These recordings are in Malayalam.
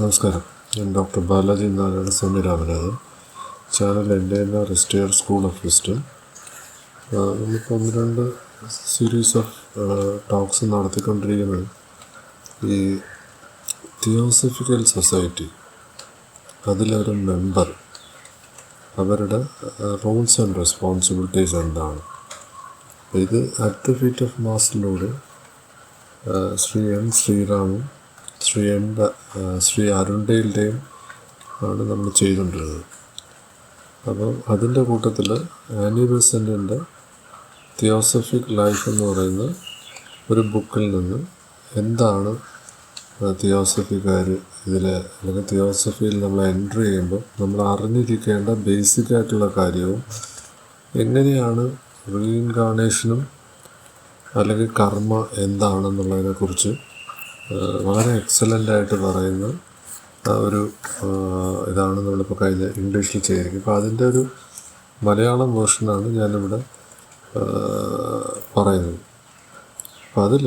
നമസ്കാരം. ഞാൻ ഡോക്ടർ ബാലാജി നാരായണ സ്വാമി രാമനാഥൻ. ചാനൽ എന്റെ എന്ന റെസ്റ്റിയർ സ്കൂൾ ഓഫ് വിസ്റ്റം ഒന്ന് രണ്ട് സീരീസ് ഓഫ് ടോക്സ് നടത്തിക്കൊണ്ടിരിക്കുന്നത് ഈ തിയോസഫിക്കൽ സൊസൈറ്റി അതിലൊരു മെമ്പർ അവരുടെ റോൾസ് ആൻഡ് റെസ്പോൺസിബിലിറ്റീസ് എന്താണ്? ഇത് അറ്റ് ദ ഫീറ്റ് ഓഫ് മാസിലൂടെ ശ്രീ എൻ ശ്രീറാമും ശ്രീ എൻ ബ- ആ, ശ്രീ അരുണ്ടയിന്റെയും ആണ് നമ്മൾ ചെയ്തുകൊണ്ടിരുന്നത്. അപ്പം അതിന്റെ കൂട്ടത്തിൽ ആനി ബെസന്റിന്റെ തിയോസഫിക് ലൈഫ് എന്ന് പറയുന്ന ഒരു ബുക്കിൽ നിന്ന് എന്താണ് തിയോസഫിക്കാർ ഇതിൽ അല്ലെങ്കിൽ തിയോസഫിയിൽ നമ്മൾ എന്റർ ചെയ്യുമ്പോൾ നമ്മൾ അറിഞ്ഞിരിക്കേണ്ട ബേസിക് ആയിട്ടുള്ള കാര്യവും എങ്ങനെയാണ് റീഇൻകാർണേഷനും അല്ലെങ്കിൽ കർമ്മ എന്താണെന്നുള്ളതിനെക്കുറിച്ച് വളരെ എക്സലന്റ് ആയിട്ട് പറയുന്ന ഒരു ഇതാണ് നമ്മളിപ്പോൾ കഴിഞ്ഞ ഇംഗ്ലീഷിൽ ചെയ്തിരിക്കുന്നത്. അപ്പോൾ അതിന്റെ ഒരു മലയാളം വേർഷനാണ് ഞാനിവിടെ പറയുന്നത്. അപ്പം അതിൽ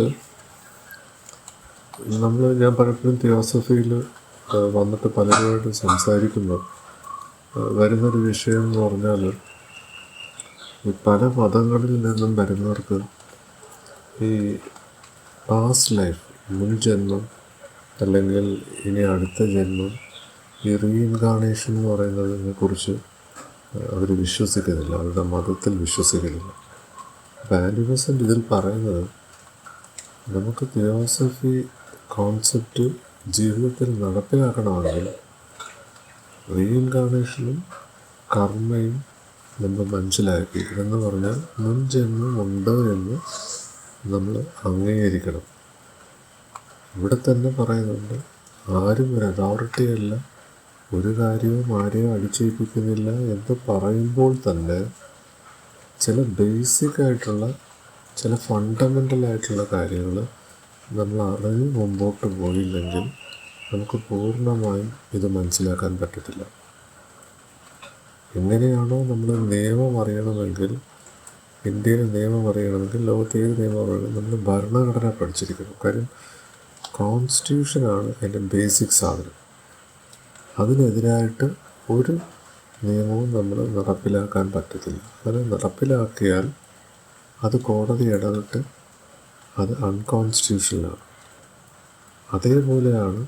നമ്മൾ ഞാൻ പലപ്പോഴും തിയോസഫിയിൽ വന്നിട്ട് പലരുമായിട്ട് സംസാരിക്കുമ്പോൾ വരുന്നൊരു വിഷയം എന്ന് പറഞ്ഞാൽ ഈ പല മതങ്ങളിൽ നിന്നും വരുന്നവർക്ക് ഈ പാസ്റ്റ് ലൈഫ് മുൻ ജന്മം അല്ലെങ്കിൽ ഇനി അടുത്ത ജന്മം ഈ റീഇൻകാർണേഷൻ എന്ന് പറയുന്നതിനെ കുറിച്ച് അവർ വിശ്വസിക്കുന്നില്ല. അവരുടെ മതത്തിൽ വിശ്വസിക്കുന്നില്ല. അപ്പോൾ ഇതിൽ പറയുന്നത് നമുക്ക് തിയോസഫി കോൺസെപ്റ്റ് ജീവിതത്തിൽ നടപ്പിലാക്കണമെങ്കിൽ റീഇൻകാർണേഷനും കർമ്മയും നമ്മൾ മനസ്സിലാക്കി. എന്ന് പറഞ്ഞാൽ മുൻ ജന്മം ഉണ്ടോ എന്ന് നമ്മൾ അംഗീകരിക്കണം. ഇവിടെ തന്നെ പറയുന്നുണ്ട് ആരും ഒരു അതോറിറ്റി അല്ല ഒരു കാര്യവും ആരെയും അടിച്ചേൽപ്പിക്കുന്നില്ല എന്ന് പറയുമ്പോൾ തന്നെ ചില ബേസിക് ആയിട്ടുള്ള ചില ഫണ്ടമെന്റൽ ആയിട്ടുള്ള കാര്യങ്ങൾ നമ്മൾ അറിഞ്ഞ് മുമ്പോട്ട് പോയില്ലെങ്കിൽ നമുക്ക് പൂർണമായും ഇത് മനസ്സിലാക്കാൻ പറ്റത്തില്ല. എങ്ങനെയാണോ നമ്മൾ നിയമം അറിയണമെങ്കിൽ ഇന്ത്യയിലെ നിയമം അറിയണമെങ്കിൽ ലോകത്തെ ഏത് നിയമം അറിയണമെങ്കിൽ നമ്മൾ ഭരണഘടന പഠിച്ചിരിക്കുന്നു. കാര്യം കോൺസ്റ്റിറ്റ്യൂഷനാണ് അതിന്റെ ബേസിക് സാധനം. അതിനെതിരായിട്ട് ഒരു നിയമവും നമ്മൾ നടപ്പിലാക്കാൻ പറ്റത്തില്ല. അത് നടപ്പിലാക്കിയാൽ അത് കോടതി ഇടപെട്ട് അത് അൺകോൺസ്റ്റിറ്റ്യൂഷനാണ് അതേപോലെയാണ്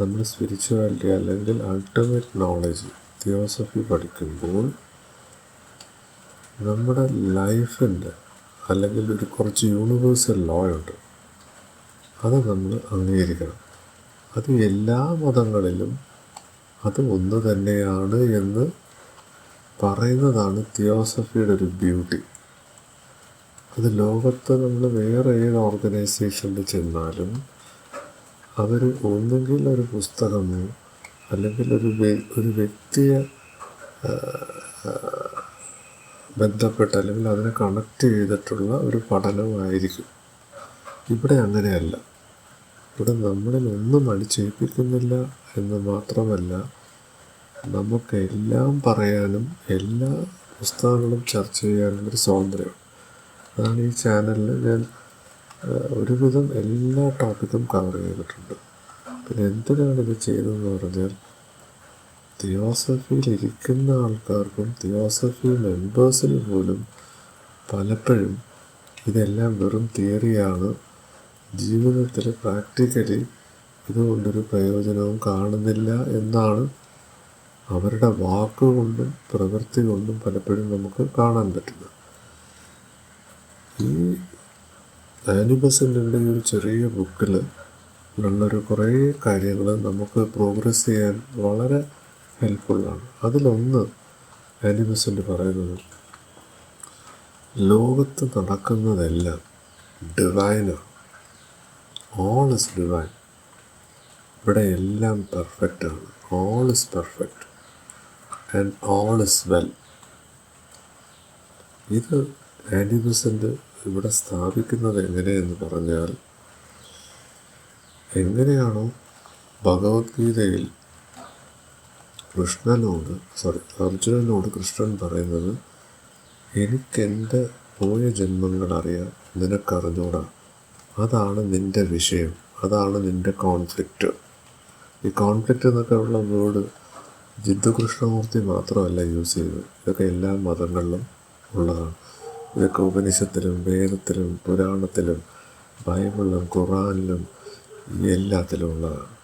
നമ്മൾ സ്പിരിച്വാലിറ്റി അല്ലെങ്കിൽ അൾട്ടിമേറ്റ് നോളജ് തിയോസഫി പഠിക്കുമ്പോൾ നമ്മുടെ ലൈഫിന്റെ അല്ലെങ്കിൽ ഒരു കുറച്ച് യൂണിവേഴ്സൽ ലോ ഉണ്ട്. അത് നമ്മൾ അംഗീകരിക്കണം. അത് എല്ലാ മതങ്ങളിലും അത് ഒന്ന് തന്നെയാണ് എന്ന് പറയുന്നതാണ് തിയോസഫിയുടെ ഒരു ബ്യൂട്ടി. അത് ലോകത്ത് നമ്മൾ വേറെ ഏത് ഓർഗനൈസേഷനിൽ ചെന്നാലും അവർ ഒന്നുകിൽ ഒരു പുസ്തകമോ അല്ലെങ്കിൽ ഒരു ഒരു വ്യക്തിയെ ബന്ധപ്പെട്ട് അല്ലെങ്കിൽ അതിനെ കണക്ട് ചെയ്തിട്ടുള്ള ഒരു പഠനമായിരിക്കും. ഇവിടെ അങ്ങനെയല്ല. ഇവിടെ നമ്മളിൽ ഒന്നും അടിച്ചേൽപ്പിക്കുന്നില്ല എന്ന് മാത്രമല്ല നമുക്കെല്ലാം പറയാനും എല്ലാ പുസ്തകങ്ങളും ചർച്ച ചെയ്യാനും ഒരു സ്വാതന്ത്ര്യമാണ് അതാണ് ഈ ചാനലിൽ ഞാൻ ഒരുവിധം എല്ലാ ടോപ്പിക്കും കവർ ചെയ്തിട്ടുണ്ട്. പിന്നെ എന്തിനാണ് ഇത് ചെയ്തതെന്ന് പറഞ്ഞാൽ തിയോസഫിയിൽ ഇരിക്കുന്ന ആൾക്കാർക്കും തിയോസഫി മെമ്പേഴ്സിന് പോലും പലപ്പോഴും ഇതെല്ലാം വെറും തിയറിയാണ് ജീവിതത്തിൽ പ്രാക്ടിക്കലി ഇതുകൊണ്ടൊരു പ്രയോജനവും കാണുന്നില്ല എന്നാണ് അവരുടെ വാക്കുകൊണ്ടും പ്രവൃത്തി കൊണ്ടും പലപ്പോഴും നമുക്ക് കാണാൻ പറ്റുന്നത്. ഈ ആനിബസിന്റെ ഒരു ചെറിയ ബുക്കിൽ ഉള്ളൊരു കുറേ കാര്യങ്ങൾ നമുക്ക് പ്രോഗ്രസ് ചെയ്യാൻ വളരെ ഹെൽപ്ഫുള്ളാണ്. അതിലൊന്ന് ആനിബസിന്റെ പറയുന്നത് ലോകത്ത് നടക്കുന്നതെല്ലാം ഡിവൈനാണ്. ഓൾ ഇസ് ഡിവൈൻ ഇവിടെ എല്ലാം പെർഫെക്റ്റ് ആണ്. All is perfect and all is well ഇത് ആന്റിബസന്റ് ഇവിടെ സ്ഥാപിക്കുന്നത് എങ്ങനെയെന്ന് പറഞ്ഞാൽ എങ്ങനെയാണോ ഭഗവത്ഗീതയിൽ കൃഷ്ണനോട് സോറി അർജുനനോട് കൃഷ്ണൻ പറയുന്നത് എനിക്കെന്റെ പോയ ജന്മങ്ങൾ അറിയാം നിനക്കറിഞ്ഞൂടാ. അതാണ് നിന്റെ വിഷയം. അതാണ് നിന്റെ കോൺഫ്ലിക്റ്റ് ഈ കോൺഫ്ലിക്റ്റ് എന്നൊക്കെ ഉള്ള വേർഡ് ജിദ്ദു കൃഷ്ണമൂർത്തി മാത്രമല്ല യൂസ് ചെയ്തത്. ഇതൊക്കെ എല്ലാ മതങ്ങളിലും ഉള്ളതാണ്. ഇതൊക്കെ ഉപനിഷത്തിലും വേദത്തിലും പുരാണത്തിലും ബൈബിളിലും ഖുറാനിലും എല്ലാത്തിലും ഉള്ളതാണ്.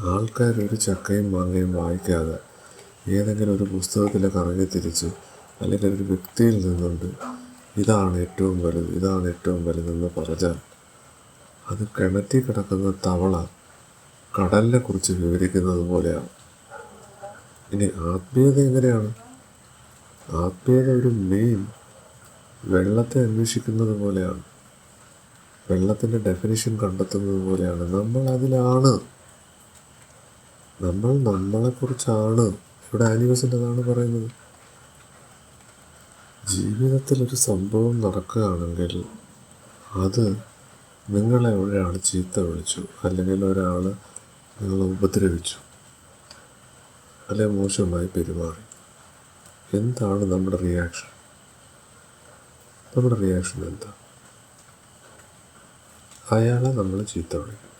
ആൾക്കാർ ഒരു ചക്കയും മാങ്ങയും വായിക്കാതെ ഏതെങ്കിലും ഒരു പുസ്തകത്തിൽ കറങ്ങി തിരിച്ച് അല്ലെങ്കിൽ ഒരു വ്യക്തിയിൽ നിന്നുകൊണ്ട് ഇതാണ് ഏറ്റവും വലുത് ഇതാണ് ഏറ്റവും വലുതെന്ന് പറഞ്ഞാൽ അത് കിണറ്റിൽ കിടക്കുന്ന തവള കടലിനെ കുറിച്ച് വിവരിക്കുന്നത് പോലെയാണ്. ഇനി ആത്മീയത എങ്ങനെയാണ്? ആത്മീയത ഒരു മെയിൻ വെള്ളത്തെ അന്വേഷിക്കുന്നത് പോലെയാണ്. വെള്ളത്തിന്റെ ഡെഫിനിഷൻ കണ്ടെത്തുന്നത് പോലെയാണ്. നമ്മൾ അതിലാണ്. നമ്മൾ നമ്മളെക്കുറിച്ചാണ്. ഇവിടെ ആനിവേഴ്സിന്റെ അതാണ് പറയുന്നത്. ജീവിതത്തിൽ ഒരു സംഭവം നടക്കുകയാണെങ്കിൽ അത് നിങ്ങളെ ഒരാൾ ചീത്ത വിളിച്ചു അല്ലെങ്കിൽ ഒരാൾ നിങ്ങളെ ഉപദ്രവിച്ചു അല്ലെങ്കിൽ മോശമായി പെരുമാറി. എന്താണ് നമ്മുടെ റിയാക്ഷൻ നമ്മുടെ റിയാക്ഷൻ എന്താ? അയാളെ നമ്മൾ ചീത്ത വിളിക്കും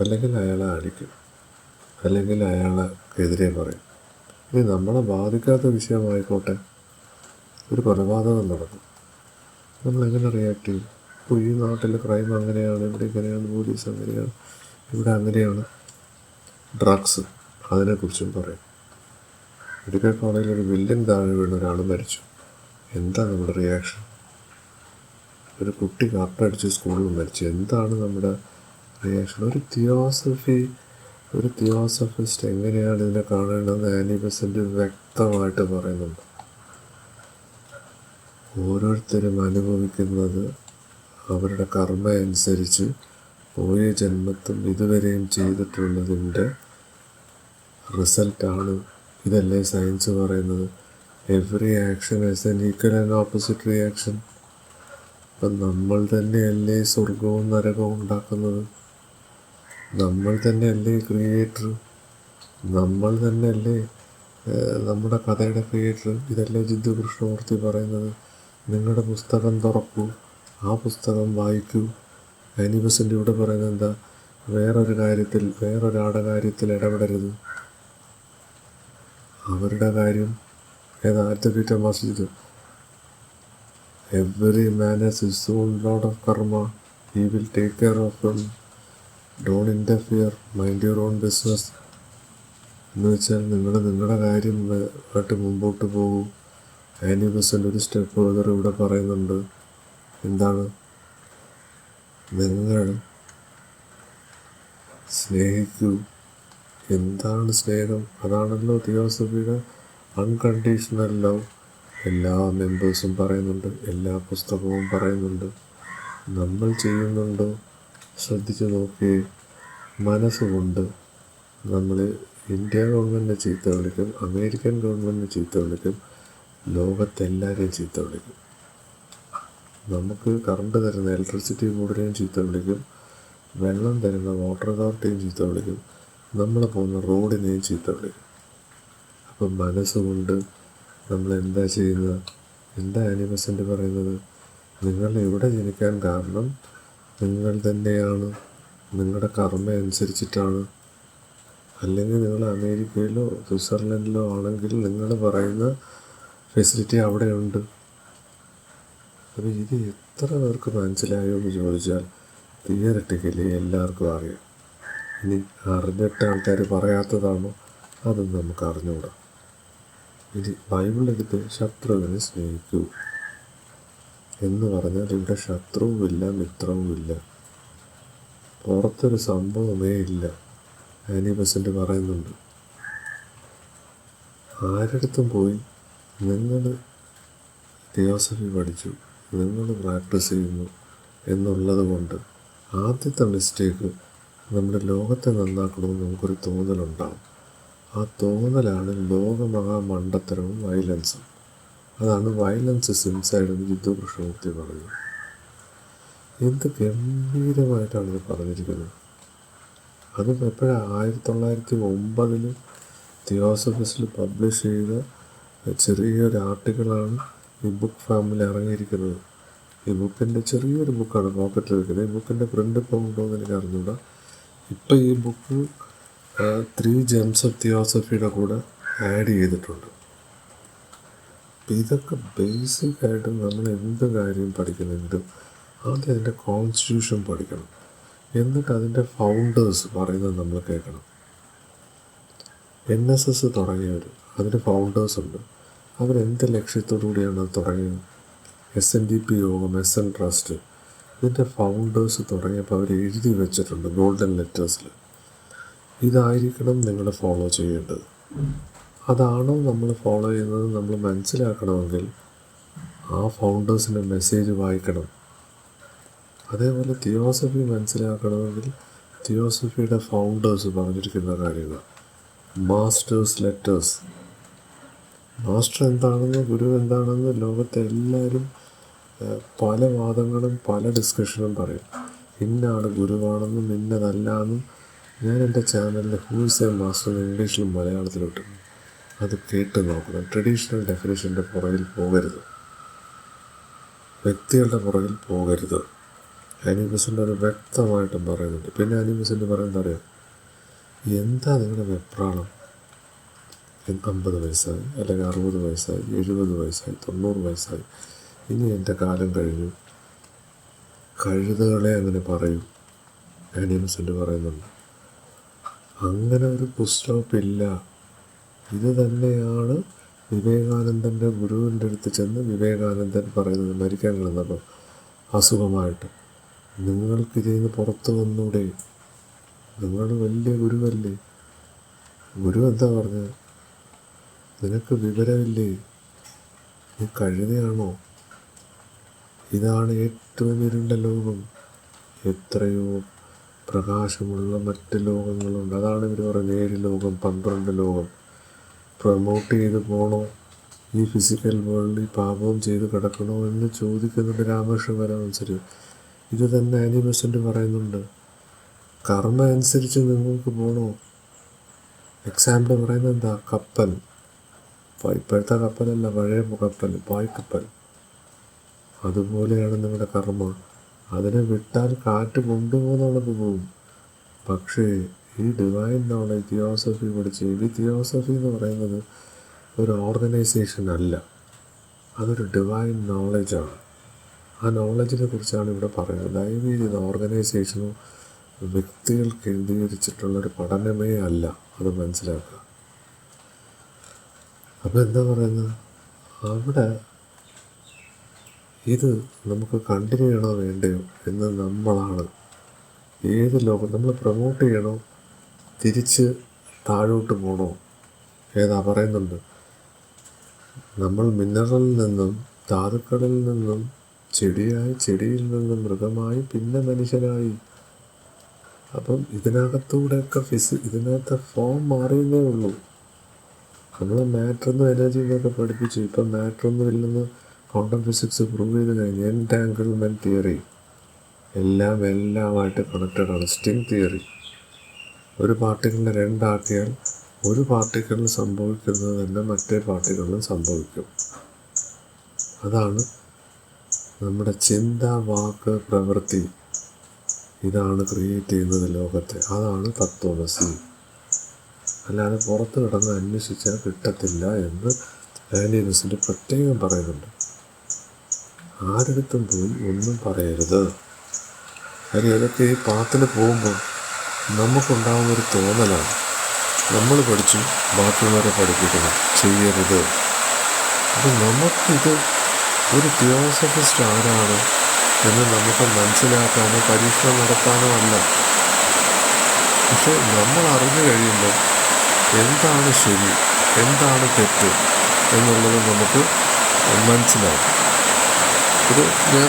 അല്ലെങ്കിൽ അയാളെ അടിക്കും അല്ലെങ്കിൽ അയാളെതിരെ പറയും. ഇനി നമ്മളെ ബാധിക്കാത്ത വിഷയമായിക്കോട്ടെ. ഒരു കൊലപാതകം നടക്കും നമ്മളെങ്ങനെ റിയാക്ട് ചെയ്യും? ഇപ്പോൾ ഈ നാട്ടിൽ ക്രൈം അങ്ങനെയാണ് ഇവിടെ ഇങ്ങനെയാണ് പോലീസ് അങ്ങനെയാണ് ഇവിടെ അങ്ങനെയാണ്. ഡ്രഗ്സ് അതിനെക്കുറിച്ചും പറയും. മെഡിക്കൽ കോളേജിൽ ഒരു വില്യൻ താഴെ വീണ് ഒരാൾ മരിച്ചു. എന്താ നമ്മുടെ റിയാക്ഷൻ ഒരു കുട്ടി കാപ്പടിച്ച് സ്കൂളിൽ മരിച്ചു. എന്താണ് നമ്മുടെ റിയാക്ഷൻ ഒരു തിയോസഫി ഒരു തിയോസഫിസ്റ്റ് എങ്ങനെയാണ് ഇതിനെ കാണേണ്ടതെന്ന് ആനിബസന്റ് വ്യക്തമായിട്ട് പറയുന്നുണ്ട്? ഓരോരുത്തരും അനുഭവിക്കുന്നത് അവരുടെ കർമ്മ അനുസരിച്ച് ഓരോ ജന്മത്തും ഇതുവരെയും ചെയ്തിട്ടുള്ളതിന്റെ റിസൾട്ടാണ് ഇതല്ലേ സയൻസ് പറയുന്നത്. Every action has an equal and opposite reaction. അപ്പം നമ്മൾ തന്നെയല്ലേ സ്വർഗവും നരകവും ഉണ്ടാക്കുന്നത്? നമ്മൾ തന്നെയല്ലേ ക്രിയേറ്റർ? നമ്മൾ തന്നെയല്ലേ നമ്മുടെ കഥയുടെ ക്രിയേറ്റർ? ഇതല്ലേ ജിദ്ദു കൃഷ്ണമൂർത്തി പറയുന്നത്? നിങ്ങളുടെ പുസ്തകം തുറക്കൂ. ആ പുസ്തകം വായിക്കൂ. അനിബസിന്റെ ഇവിടെ പറയുന്നത് എന്താ വേറൊരു കാര്യത്തിൽ വേറൊരാളുടെ കാര്യത്തിൽ ഇടപെടരുത്. അവരുടെ കാര്യം ഏതാ? ആറ്റപീറ്റ മസ്ജിദ് every man his own lord of karma he will take care of him don't interfere mind your own business എന്ന് വെച്ചാൽ നിങ്ങൾ നിങ്ങളുടെ കാര്യം മുമ്പോട്ട് പോകൂ. ആനി ബസ്സിന്റെ ഒരു സ്റ്റെപ്പ് ഫർദർ ഇവിടെ പറയുന്നുണ്ട്. എന്താണ്? നിങ്ങൾ സ്നേഹിക്കൂ. എന്താണ് സ്നേഹം? അതാണല്ലോ തിയോസഫിയുടെ അൺകണ്ടീഷണൽ ലവ് എല്ലാ മെമ്പേഴ്സും പറയുന്നുണ്ട്. എല്ലാ പുസ്തകവും പറയുന്നുണ്ട്. നമ്മൾ ചെയ്യുന്നുണ്ടോ? ശ്രദ്ധിച്ചു നോക്കിയേ. മനസ്സുകൊണ്ട് നമ്മൾ ഇന്ത്യ ഗവൺമെന്റിനെ ചീത്ത വിളിക്കും അമേരിക്കൻ ഗവൺമെന്റിനെ ചീത്ത വിളിക്കും ലോകത്തെല്ലാവരെയും ചീത്ത വിളിക്കും. നമുക്ക് കറണ്ട് തരുന്ന ഇലക്ട്രിസിറ്റി ബോർഡിനെയും ചീത്ത വിളിക്കും. വെള്ളം തരുന്ന വാട്ടർ അതോറിറ്റിയും ചീത്ത വിളിക്കും. നമ്മൾ പോകുന്ന റോഡിനെയും ചീത്ത വിളിക്കും. അപ്പം മനസ്സുകൊണ്ട് നമ്മൾ എന്താ ചെയ്യുന്നത്? എന്താ ആനിമസന്റ് പറയുന്നത്? നിങ്ങൾ ഇവിടെ ജനിക്കാൻ കാരണം നിങ്ങൾ തന്നെയാണ്. നിങ്ങളുടെ കർമ്മ അനുസരിച്ചിട്ടാണ്. അല്ലെങ്കിൽ നിങ്ങൾ അമേരിക്കയിലോ സ്വിറ്റ്സർലൻഡിലോ ആണെങ്കിൽ നിങ്ങൾ പറയുന്ന ഫെസിലിറ്റി അവിടെയുണ്ട് അപ്പോൾ ഇത് എത്ര പേർക്ക് മനസ്സിലായോ എന്ന് ചോദിച്ചാൽ തിയറട്ടിക്കലി എല്ലാവർക്കും അറിയാം. ഇനി അറിഞ്ഞിട്ട് ആൾക്കാർ പറയാത്തതാണോ? അതും നമുക്ക് അറിഞ്ഞുകൂടാ ഇനി ബൈബിളെടുത്ത് ശത്രുവിനെ സ്നേഹിക്കൂ എന്ന് പറഞ്ഞാൽ ഇവിടെ ശത്രുവുമില്ല മിത്രവുമില്ല. പുറത്തൊരു സംഭവമേ ഇല്ല. ആനി ബസന്റ് പറയുന്നുണ്ട്. ആരടുത്തും പോയി നിങ്ങൾ തിയോസഫി പഠിച്ചു നിങ്ങൾ പ്രാക്ടീസ് ചെയ്യുന്നു എന്നുള്ളത് കൊണ്ട് ആദ്യത്തെ മിസ്റ്റേക്ക് നമ്മുടെ ലോകത്തെ നന്നാക്കണമെന്ന് നമുക്കൊരു തോന്നലുണ്ടാകും ആ തോന്നലാണ് ലോകമഹാമണ്ടത്തരവും വയലൻസും അതാണ് വയലൻസ് ഇൻസൈഡ് എന്ന് ജിദ്ദു കൃഷ്ണമൂർത്തി പറഞ്ഞു എന്ത് ഗംഭീരമായിട്ടാണ് ഇത് പറഞ്ഞിരിക്കുന്നത്? അത് എപ്പോഴാണ് ആയിരത്തി തൊള്ളായിരത്തി ഒമ്പതിൽ തിയോസഫിസിൽ പബ്ലിഷ് ചെയ്ത ചെറിയൊരു ആർട്ടിക്കിളാണ് ഈ ബുക്ക് ഫാമിൽ ഇറങ്ങിയിരിക്കുന്നത്. ഈ ബുക്കിന്റെ ചെറിയൊരു ബുക്കാണ് പോക്കറ്റിൽ വെക്കുന്നത്. ഈ ബുക്കിന്റെ പ്രിന്റ് ഇപ്പോൾ ഉണ്ടോ എന്ന് എനിക്ക് അറിഞ്ഞൂടാ. ഇപ്പം ഈ ബുക്ക് ത്രീ ജെംസ് ഓഫ് തിയോസഫിയുടെ കൂടെ ആഡ് ചെയ്തിട്ടുണ്ട്. അപ്പം ഇതൊക്കെ ബേസിക് ആയിട്ട് നമ്മൾ എന്ത് കാര്യം പഠിക്കണമെങ്കിലും ആദ്യം അതിന്റെ കോൺസ്റ്റിറ്റ്യൂഷൻ പഠിക്കണം. എന്നിട്ട് അതിന്റെ ഫൗണ്ടേഴ്സ് പറയുന്നത് നമ്മൾ കേൾക്കണം. എൻ എസ് എസ് തുടങ്ങിയവർ അതിന് ഫൗണ്ടേഴ്സ് ഉണ്ട്. അവരെന്ത് ലക്ഷ്യത്തോടു കൂടിയാണ് അത് തുടങ്ങിയത്? എസ് എൻ ഡി പി യോഗം എസ് എൻ ട്രസ്റ്റ് ഇതിന്റെ ഫൗണ്ടേഴ്സ് തുടങ്ങിയപ്പോൾ അവർ എഴുതി വെച്ചിട്ടുണ്ട് ഗോൾഡൻ ലെറ്റേഴ്സിൽ ഇതായിരിക്കണം നിങ്ങൾ ഫോളോ ചെയ്യേണ്ടത്. അതാണോ നമ്മൾ ഫോളോ ചെയ്യുന്നത്? നമ്മൾ മനസ്സിലാക്കണമെങ്കിൽ ആ ഫൗണ്ടേഴ്സിന്റെ മെസ്സേജ് വായിക്കണം. അതേപോലെ തിയോസഫി മനസ്സിലാക്കണമെങ്കിൽ തിയോസഫിയുടെ ഫൗണ്ടേഴ്സ് പറഞ്ഞിരിക്കുന്ന കാര്യങ്ങൾ. മാസ്റ്റേഴ്സ് ലെറ്റേഴ്സ് മാസ്റ്റർ എന്താണെന്ന് ഗുരു എന്താണെന്ന് ലോകത്തെല്ലാവരും പല വാദങ്ങളും പല ഡിസ്കഷനും പറയും. ഇന്നാണ് ഗുരുവാണെന്നും ഇന്നതല്ലാന്നും ഞാൻ എന്റെ ചാനലിൽ ഹൂസ് എ മാസ്റ്റർ ഇംഗ്ലീഷിലും മലയാളത്തിലും ഇട്ടിട്ടുണ്ട് അത് കേട്ട് നോക്കണം. ട്രഡീഷണൽ ഡെഫിനേഷന്റെ പുറകിൽ പോകരുത്. വ്യക്തികളുടെ പുറകിൽ പോകരുത്. അനിമസിന്റെ ഒരു വ്യക്തമായിട്ടും പറയുന്നുണ്ട്. പിന്നെ അനിമസിന്റെ പറയുന്നത് അറിയാം? എന്താ നിങ്ങളുടെ വെപ്രാളം അമ്പത് വയസ്സായി അല്ലെങ്കിൽ അറുപത് വയസ്സായി എഴുപത് വയസ്സായി തൊണ്ണൂറ് വയസ്സായി. ഇനി എന്റെ കാലം കഴിഞ്ഞു. കഴുതകളെ അങ്ങനെ പറയും. ആനിമസിന്റെ പറയുന്നുണ്ട്. അങ്ങനെ ഒരു പുസ്റ്റോപ്പില്ല ഇത് തന്നെയാണ് വിവേകാനന്ദന്റെ ഗുരുവിന്റെ അടുത്ത് ചെന്ന് വിവേകാനന്ദൻ പറയുന്നത് മരിക്കാൻ കിടന്നപ്പോൾ അസുഖമായിട്ട്. നിങ്ങൾക്ക് ഇതിൽ നിന്ന് പുറത്തു വന്നൂടെ? നിങ്ങൾ വലിയ ഗുരുവല്ലേ? ഗുരു എന്താ പറഞ്ഞത്? നിനക്ക് വിവരമില്ലേ? നീ കഴുതയാണോ? ഇതാണ് ഏറ്റവും ഇരുണ്ട ലോകം. എത്രയോ പ്രകാശമുള്ള മറ്റ് ലോകങ്ങളുണ്ട്. അതാണ് ഇവർ പറയുന്നത് ഏഴ് ലോകം പന്ത്രണ്ട് ലോകം. പ്രൊമോട്ട് ചെയ്ത് പോകണോ ഈ ഫിസിക്കൽ വേൾഡിൽ പാപവും ചെയ്ത് കിടക്കണോ എന്ന് ചോദിക്കുന്നുണ്ട് രാമകൃഷ്ണ പരമഹംസര് ഇത് തന്നെ ആനിബസന്റ് പറയുന്നുണ്ട്. കർമ്മ അനുസരിച്ച് നിങ്ങൾക്ക് പോകണോ എക്സാമ്പിൾ പറയുന്നത് എന്താ? കപ്പൽ. ഇപ്പോഴത്തെ കപ്പലല്ല പഴയ കപ്പൽ പായ്ക്കപ്പൽ. അതുപോലെയാണ് നിങ്ങളുടെ കർമ്മ. അതിനെ വിട്ടാൽ കാറ്റ് കൊണ്ടുപോകുന്നവർക്ക് പോകും. പക്ഷേ ഈ ഡിവൈൻ നോളേജ് തിയോസഫി പഠിച്ച് ഈ തിയോസഫി എന്ന് പറയുന്നത് ഒരു ഓർഗനൈസേഷൻ അല്ല. അതൊരു ഡിവൈൻ നോളജാണ് ആ നോളജിനെ കുറിച്ചാണ് ഇവിടെ പറയുന്നത്. ദയവീത് ഇത് ഓർഗനൈസേഷനോ വ്യക്തികൾ കേന്ദ്രീകരിച്ചിട്ടുള്ളൊരു പഠനമേ അല്ല. അത് മനസ്സിലാക്കുക. അപ്പോൾ എന്താ പറയുന്നത്? അവിടെ ഇത് നമുക്ക് കണ്ടിന്യൂ ചെയ്യണോ വേണ്ടയോ എന്ന് നമ്മളാണ്. ഏത് ലോകം നമ്മൾ പ്രൊമോട്ട് ചെയ്യണോ? തിരിച്ച് താഴോട്ട് പോകണോ ഏതാ പറയുന്നുണ്ട്. നമ്മൾ മിനറലിൽ നിന്നും ധാതുക്കളിൽ നിന്നും ചെടിയായി ചെടിയിൽ നിന്നും മൃഗമായി പിന്നെ മനുഷ്യനായി. അപ്പം ഇതിനകത്തൂടെയൊക്കെ ഫിസി ഇതിനകത്തെ ഫോം മാറിയെന്നേ ഉള്ളൂ. നമ്മൾ മാറ്ററൊന്നും എനർജി എന്നൊക്കെ പഠിപ്പിച്ചു. ഇപ്പം മാറ്ററൊന്നും ഇല്ലെന്ന് ക്വാണ്ടം ഫിസിക്സ് പ്രൂവ് ചെയ്ത് കഴിഞ്ഞു എന്റാങ്കിൾമെന്റ് തിയറി എല്ലാം എല്ലാമായിട്ട് കണക്റ്റഡ് ആണ്. സ്റ്റിങ് തിയറി ഒരു പാർട്ടിക്കിളിനെ രണ്ടാക്കിയാൽ ഒരു പാർട്ടിക്കിളിന് സംഭവിക്കുന്നത് തന്നെ മറ്റേ പാർട്ടിക്കിളിനും സംഭവിക്കും. അതാണ് നമ്മുടെ ചിന്ത വാക്ക് പ്രവൃത്തി. ഇതാണ് ക്രിയേറ്റ് ചെയ്യുന്നത് ലോകത്തെ. അതാണ് തത്വമസി. അല്ലാതെ പുറത്ത് കിടന്ന് അന്വേഷിച്ചാൽ കിട്ടത്തില്ല എന്ന് ആന്റീനസിന്റെ പ്രത്യേകം പറയുന്നുണ്ട്. ആരടുത്തും പോയി ഒന്നും പറയരുത്. കാര്യം ഇതൊക്കെ ഈ പാത്തിൽ പോകുമ്പോൾ നമുക്കുണ്ടാകുന്ന ഒരു തോന്നലാണ്. നമ്മൾ പഠിച്ചു ബാക്കിയുള്ളവരെ പഠിപ്പിക്കണം ചെയ്യരുത്. അപ്പം നമുക്കിത് ഒരു തിയോസഫിസ്റ്റ് ആരാണ് എന്ന് നമുക്ക് മനസ്സിലാക്കാനോ പരീക്ഷണം നടത്താനോ അല്ല. പക്ഷെ നമ്മൾ അറിഞ്ഞു കഴിയുമ്പോൾ എന്താണ് ശരി എന്താണ് തെറ്റ് എന്നുള്ളത് നമുക്ക് മനസ്സിലാവും ഇത് ഞാൻ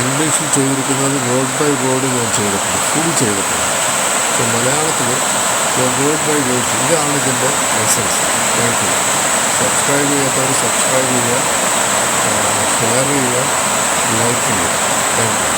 ഇംഗ്ലീഷിൽ ചെയ്തിരിക്കുന്നത് വേർഡ് ബൈ വേർഡ് ഞാൻ ചെയ്തിട്ടുണ്ട് ഫുൾ ചെയ്തിട്ടുണ്ട്. പക്ഷെ മലയാളത്തിൽ ഞാൻ വേർഡ് ബൈ വേർഡ് ഇതാണ് ഇതിന്റെ എസൻസ്. താങ്ക് യു സബ്സ്ക്രൈബ് ചെയ്യാത്തവർ സബ്സ്ക്രൈബ് ചെയ്യുക ഷെയർ ചെയ്യുക ലൈക്ക് ചെയ്യുക. Thank you